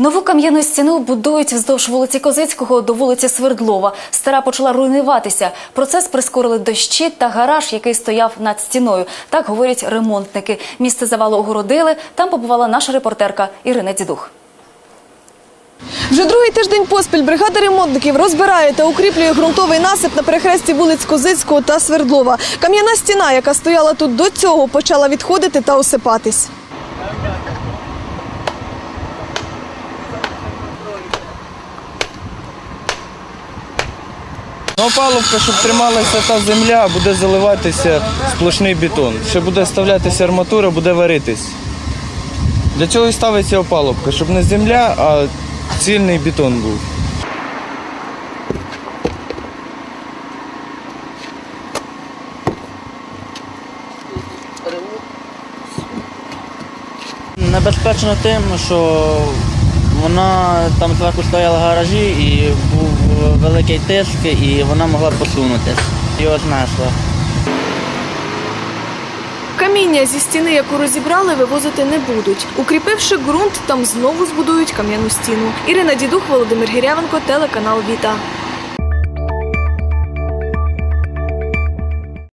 Нову кам'яну стіну будують вздовж вулиці Козицького до вулиці Свердлова. Стара почала руйнуватися. Процес прискорили дощі та гараж, який стояв над стіною. Так говорять ремонтники. Місце завалу огородили. Там побувала наша репортерка Ірина Дідух. Вже другий тиждень поспіль бригада ремонтників розбирає та укріплює ґрунтовий насип на перехресті вулиць Козицького та Свердлова. Кам'яна стіна, яка стояла тут до цього, почала відходити та осипатись. Опалубка, щоб трималася та земля, буде заливатися сплошний бетон. Ще буде вставлятися арматура, буде варитись. Для цього і ставиться опалубка, щоб не земля, а цільний бетон був. Небезпечно тим, що вона там зверху стояла в гаражі і був великий тиск, і вона могла посунутися. Його знесла. Каміння зі стіни, яку розібрали, вивозити не будуть. Укріпивши ґрунт, там знову збудують кам'яну стіну. Ірина Дідух, Володимир Гірявенко, телеканал Віта.